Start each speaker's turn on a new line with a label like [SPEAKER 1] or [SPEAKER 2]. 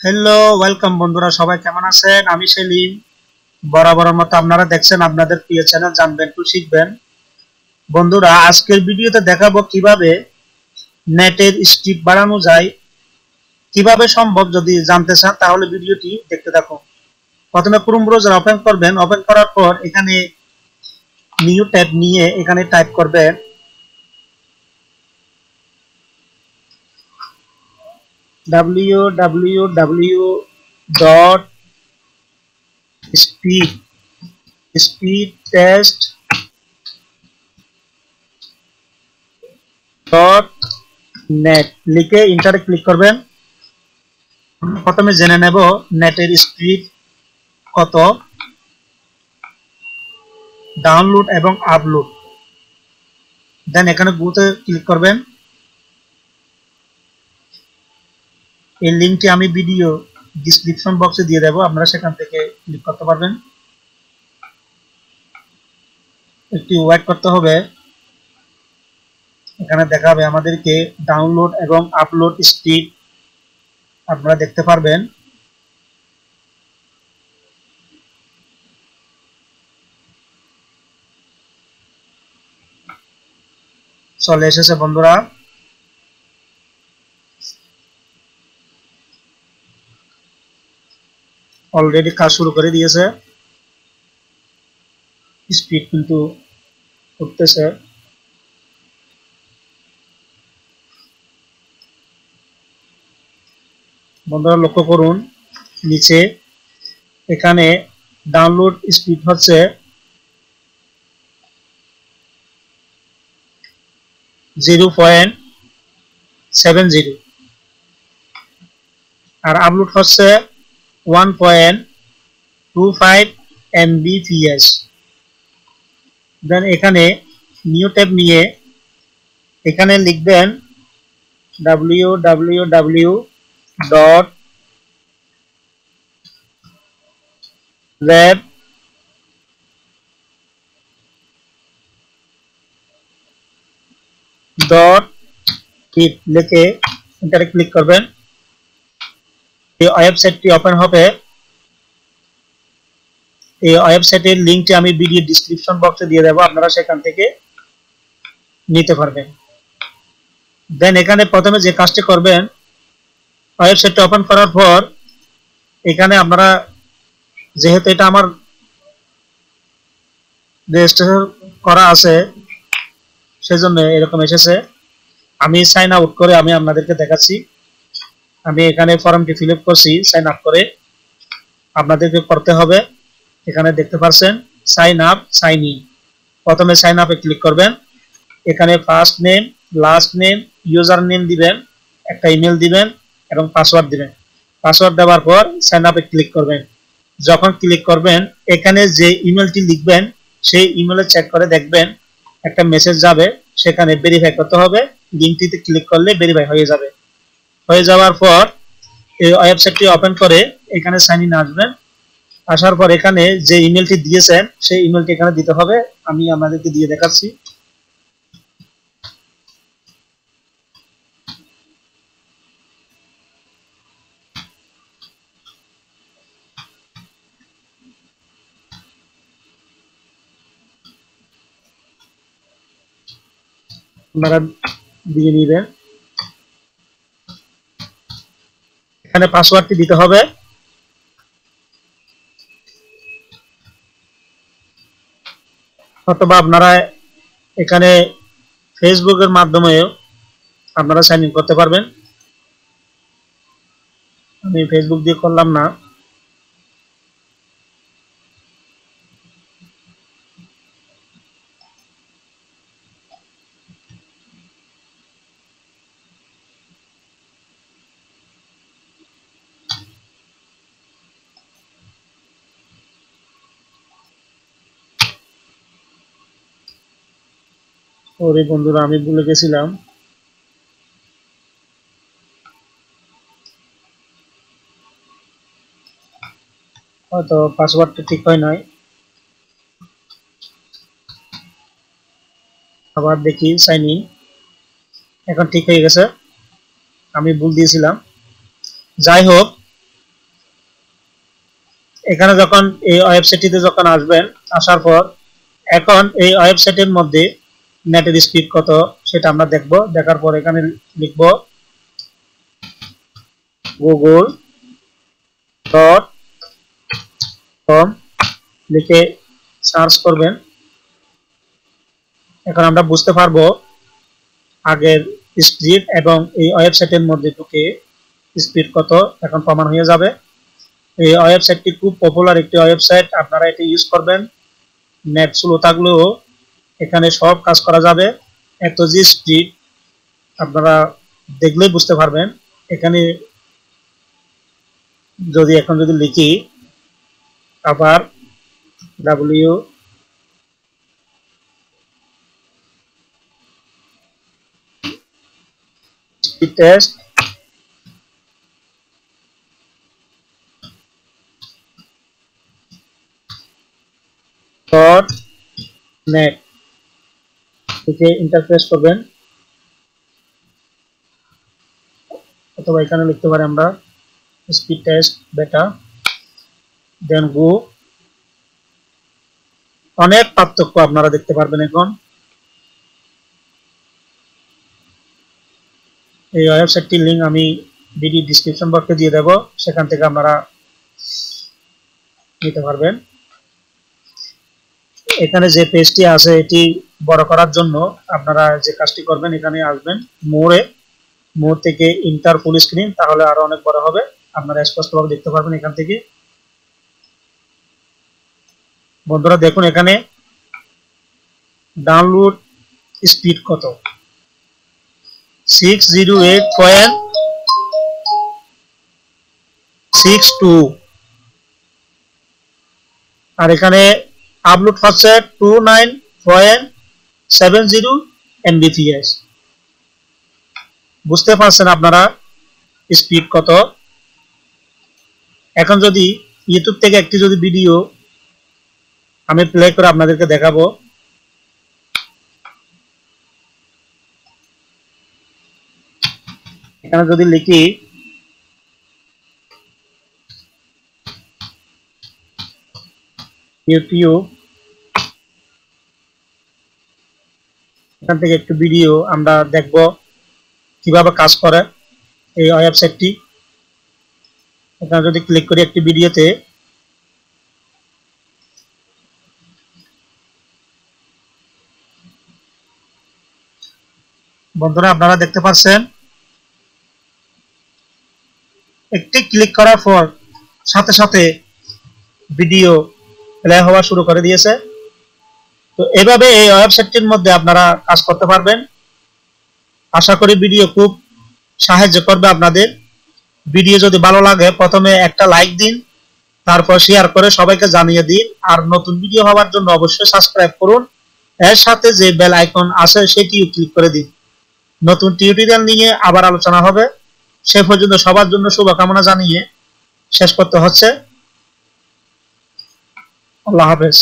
[SPEAKER 1] Hello welcome বন্ধুরা, সবাই কেমন আছেন? আমি সেলিম। বরাবরের মতো আপনারা দেখছেন আপনাদের প্রিয় চ্যানেল জানবেন টু শিখবেন। বন্ধুরা, আজকের ভিডিওতে দেখাবো কীভাবে নেটের স্পিড বাড়ানো যায়। কীভাবে সম্ভব যদি জানতে চান, তাহলে ভিডিওটি দেখতে থাকুন। প্রথমে ক্রোম ব্রাউজার ওপেন করবেন। ওপেন করার পর এখানে নিউ ট্যাব নিয়ে এখানে টাইপ করবেন। Www dot speed speed test dot net. লিখে ইন্টারে ক্লিক করবেন। প্রথমে জেনে নেব নেটের স্পিড কত। ডাউনলোড এবং আপলোড দেন এখানে গুতে ক্লিক করবেন। এই লিঙ্কটি আমি ভিডিও ডিসক্রিপশন বক্সে দিয়ে দেবো, আপনারা সেখান থেকে ক্লিক করতে পারবেন। একটি ওয়েট করতে হবে। এখানে দেখাবে আমাদেরকে ডাউনলোড এবং আপলোড স্পিড আপনারা দেখতে পারবেন। চলে এসেছে বন্ধুরা। অলরেডি কাজ শুরু করে দিয়েছে। স্পিড কিন্তু উঠতেছে। বন্ধুরা, লক্ষ্য করুন, নিচে এখানে ডাউনলোড স্পিড হচ্ছে জিরো পয়েন্ট সেভেন জিরো আর আপলোড হচ্ছে one point two five Mbps then এখানে নিউ ট্যাব নিয়ে এখানে লিখবেন W W W dot web dot kit লিখে এন্টারে ক্লিক করবেন। এই ওয়েবসাইটটি ওপেন হবে। এই ওয়েবসাইটের লিংকটি আমি ভিডিও ডিসক্রিপশন বক্সে দিয়ে দেবো, আপনারা সেখান থেকে নিতে পারবেন। দেন এখানে প্রথমে যে কাজটি করবেন ওয়েবসাইটটা ওপেন করার পর এখানে আপনারা যেহেতু এটা আমার রেজিস্ট্রেশন করা আছে, সেজন্য এরকম এসেছে। আমি সাইন আউট করে আমি আপনাদেরকে দেখাচ্ছি। আমি এখানে ফর্মটি ফিল আপ করছি সাইন আপ করে আপনাদেরকে করতে হবে। এখানে দেখতে পাচ্ছেন সাইন আপ সাইন ইন প্রথমে সাইন আপে ক্লিক করবেন। এখানে first name last name user name দিবেন, একটা ইমেল দিবেন এবং পাসওয়ার্ড দিবেন। পাসওয়ার্ড দেওয়ার পর সাইন আপে ক্লিক করবেন। যখন ক্লিক করবেন, এখানে যে ইমেলটি লিখবেন, সেই ইমেলে চেক করে দেখবেন একটা মেসেজ যাবে, সেখানে ভেরিফাই করতে হবে। লিঙ্কটিতে ক্লিক করলে ভেরিফাই হয়ে যাবে। হয়ে যাওয়ার পর এই ওয়েবসাইটটি ওপেন করে, এখানে সাইন ইন আসবেন আসার পর এখানে যে ইমেলটি দিয়েছেন, সেই ইমেলটি এখানে দিতে হবে। আমি আপনাদেরকে দিয়ে দেখাচ্ছি। আপনারা দিয়ে নেবেন। এখানে পাসওয়ার্ডটি দিতে হবে। অথবা আপনারা এখানে ফেসবুকের মাধ্যমে আপনারা সাইন ইন করতে পারবেন। আমি ফেসবুক দিয়ে করলাম না। ওরে বন্ধুরা, আমি ভুলে গেছিলাম। হয়তো পাসওয়ার্ডটা ঠিক হয় নাই। আবার দেখি সাইন ইন এখন ঠিক হয়ে গেছে। আমি ভুল দিয়েছিলাম। যাই হোক, এখানে যখন এই ওয়েবসাইটটিতে যখন আসবেন, আসার পর, এখন এই ওয়েবসাইটের মধ্যে নেটের স্পিড কত সেটা আমরা দেখব। দেখার পর এখানে লিখব গুগল ডট কম লিখে সার্চ করবেন। এখন আমরা বুঝতে পারব আগের স্পিড এবং এই ওয়েবসাইটের মধ্যে ঢুকে স্পিড কত এখন প্রমাণ হয়ে যাবে। এই ওয়েবসাইটটি খুব পপুলার একটি ওয়েবসাইট আপনারা এটি ইউজ করবেন। নেট স্লো থাকলেও এখানে সব কাজ করা যাবে। এত জি আপনারা দেখলেই বুঝতে পারবেন। এখানে যদি এখন যদি লিখি, আবার ডাব্লিউ টেস্ট test, dot লিখে ইন্টারফেস করবেন। অথবা এখানে লিখতে পারি আমরা স্পিড টেস্ট বেটা দেন গো অনেক পার্থক্য আপনারা দেখতে পারবেন এখন। এই ওয়েবসাইটটির লিঙ্ক আমি ভিডিও ডিসক্রিপশন বক্সে দিয়ে দেব। সেখান থেকে আপনারা নিতে পারবেন। এখানে যে পেজটি আছে, এটি বড় করার জন্য আপনারা যে কাজটি করবেন, এখানে আসবেন, মোড়ে, মোড় থেকে ইন্টার ফুল স্ক্রিন তাহলে আরও অনেক বড় হবে। আপনারা স্পষ্টভাবে দেখতে পারবেন এখান থেকে। বন্ধুরা, দেখুন এখানে ডাউনলোড স্পিড কত? Six zero eight point six two আর এখানে পয়েন্ট সেভেন জিরো এমবিপিএস বুঝতে পারছেন আপনারা স্পিড কত? এখন যদি ইউটিউব থেকে একটি যদি ভিডিও আমি প্লে করে আপনাদেরকে দেখাবো। এখানে যদি লিখি ইউটিউব, এখান থেকে একটু ভিডিও আমরা দেখব কীভাবে কাজ করে এই ওয়েবসাইটটি এখানে যদি ক্লিক করি একটি ভিডিওতে বন্ধুরা আপনারা দেখতে পাচ্ছেন, একটি ক্লিক করার পর সাথে সাথে ভিডিও প্লে হওয়া শুরু করে দিয়েছে। তো এভাবে এই ওয়েবসাইটটির মধ্যে আপনারা কাজ করতে পারবেন। আশা করি ভিডিও খুব সাহায্য করবে আপনাদের। ভিডিও যদি ভালো লাগে, প্রথমে একটা লাইক দিন, তারপর শেয়ার করে সবাইকে জানিয়ে দিন, আর নতুন ভিডিও হওয়ার জন্য অবশ্যই সাবস্ক্রাইব করুন। এর সাথে যে বেল আইকন আছে, সেটিও ক্লিক করে দিন। নতুন টিউটোরিয়াল নিয়ে আবার আলোচনা হবে। সে পর্যন্ত সবার জন্য শুভকামনা জানিয়ে শেষ করতে হচ্ছে। আল্লাহ হাফেজ